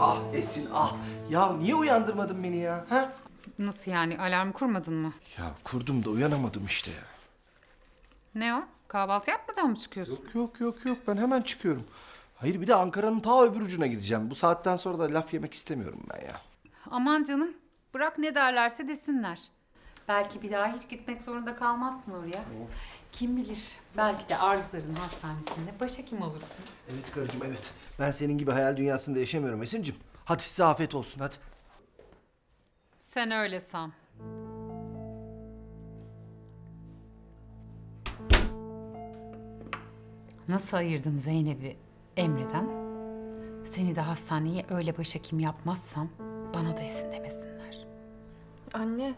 Ah Esin ah. Ya niye uyandırmadın beni ya? Ha? Nasıl yani alarm kurmadın mı? Ya kurdum da uyanamadım işte ya. Ne o? Kahvaltı yapmadan mı çıkıyorsun? Yok yok yok yok ben hemen çıkıyorum. Hayır bir de Ankara'nın ta öbür ucuna gideceğim. Bu saatten sonra da laf yemek istemiyorum ben ya. Aman canım bırak ne derlerse desinler. Belki bir daha hiç gitmek zorunda kalmazsın oraya. Kim bilir belki de arzuların hastanesinde başhekim olursun. Evet karıcığım evet. Ben senin gibi hayal dünyasında yaşamıyorum Esin'cim. Hadi size afiyet olsun hadi. Sen öyle san. Nasıl ayırdım Zeynep'i Emre'den? Seni de hastaneye öyle başhekim yapmazsam bana da esin demesinler. Anne,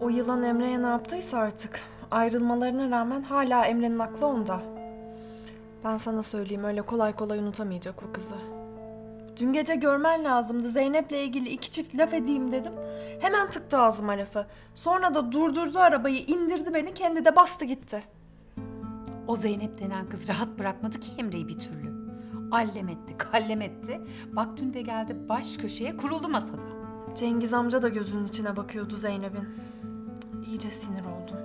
o yılan Emre'ye ne yaptıysa artık ayrılmalarına rağmen hala Emre'nin aklı onda. Ben sana söyleyeyim öyle kolay kolay unutamayacak o kızı. Dün gece görmen lazımdı. Zeynep'le ilgili iki çift laf edeyim dedim. Hemen tıktı ağzıma lafı. Sonra da durdurdu arabayı, indirdi beni, kendi de bastı gitti. O Zeynep denen kız rahat bırakmadı ki Emre'yi bir türlü. Allem etti, kallem etti. Bak dün de geldi baş köşeye kuruldu masada. Cengiz amca da gözünün içine bakıyordu Zeynep'in. İyice sinir oldum.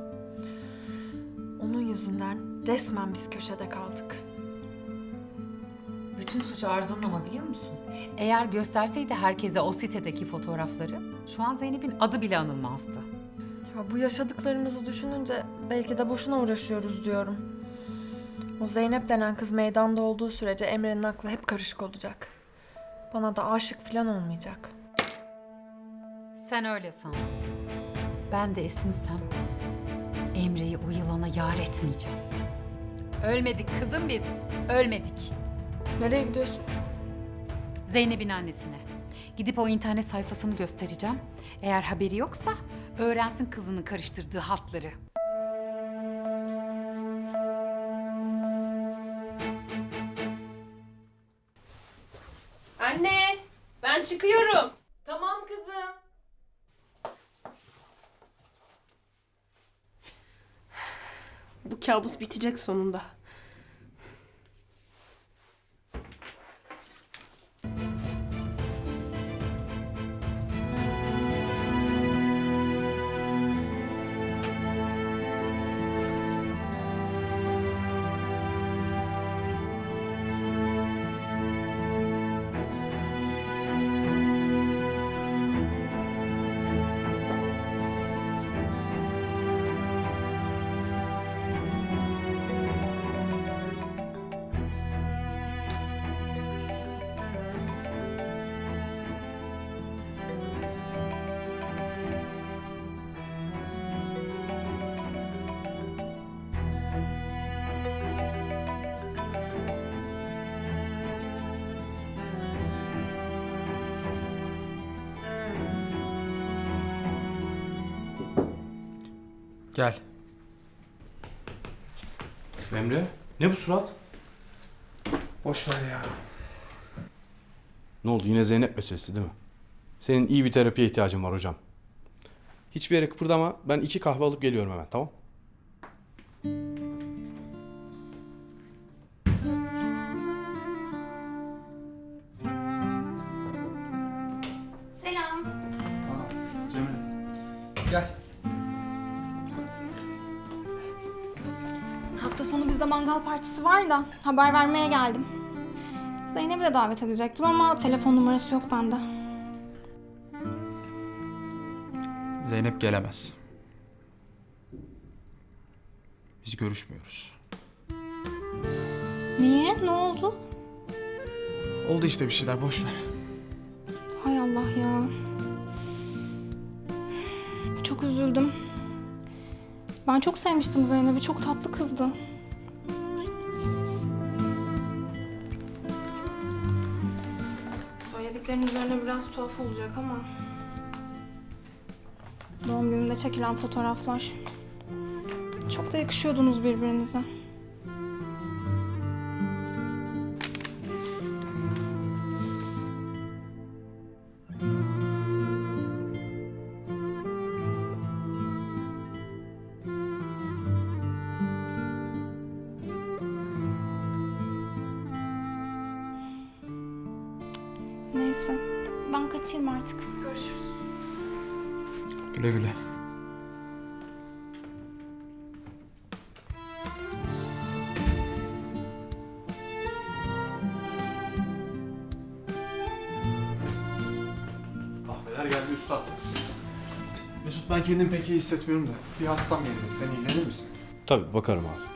Onun yüzünden resmen biz köşede kaldık. Bütün suç Arzu'nun ama biliyor musun? Eğer gösterseydi herkese o sitedeki fotoğrafları şu an Zeynep'in adı bile anılmazdı. Ya bu yaşadıklarımızı düşününce belki de boşuna uğraşıyoruz diyorum. O Zeynep denen kız meydanda olduğu sürece Emre'nin aklı hep karışık olacak. Bana da aşık falan olmayacak. Sen öyle san. Ben de esinsem Emre'yi o yılana yar etmeyeceğim. Ölmedik kızım biz, ölmedik. Nereye gidiyorsun? Zeynep'in annesine. Gidip o internet sayfasını göstereceğim. Eğer haberi yoksa öğrensin kızının karıştırdığı hatları. Anne, ben çıkıyorum. Tamam kızım. Bu kabus bitecek sonunda. Gel. Emre, ne bu surat? Boş ver ya. Ne oldu yine Zeynep meselesi değil mi? Senin iyi bir terapiye ihtiyacın var hocam. Hiçbir yere kıpırdama. Ben iki kahve alıp geliyorum hemen tamam? Selam. Cemre. Gel. Bizde mangal partisi var da haber vermeye geldim. Zeynep'i de davet edecektim ama telefon numarası yok bende. Zeynep gelemez. Biz görüşmüyoruz. Niye? Ne oldu? Oldu işte bir şeyler boş ver. Hay Allah ya. Çok üzüldüm. Ben çok sevmiştim Zeynep'i. Çok tatlı kızdı. Söylediklerin üzerine biraz tuhaf olacak ama... Doğum günümde çekilen fotoğraflar. Çok da yakışıyordunuz birbirinize. Neyse. Ben kaçayım artık. Görüşürüz. Güle güle. Kahveler geldi üstad. Mesut ben kendimi pek iyi hissetmiyorum da. Bir hastam gelecek. Sen ilgilenir misin? Tabii bakarım abi.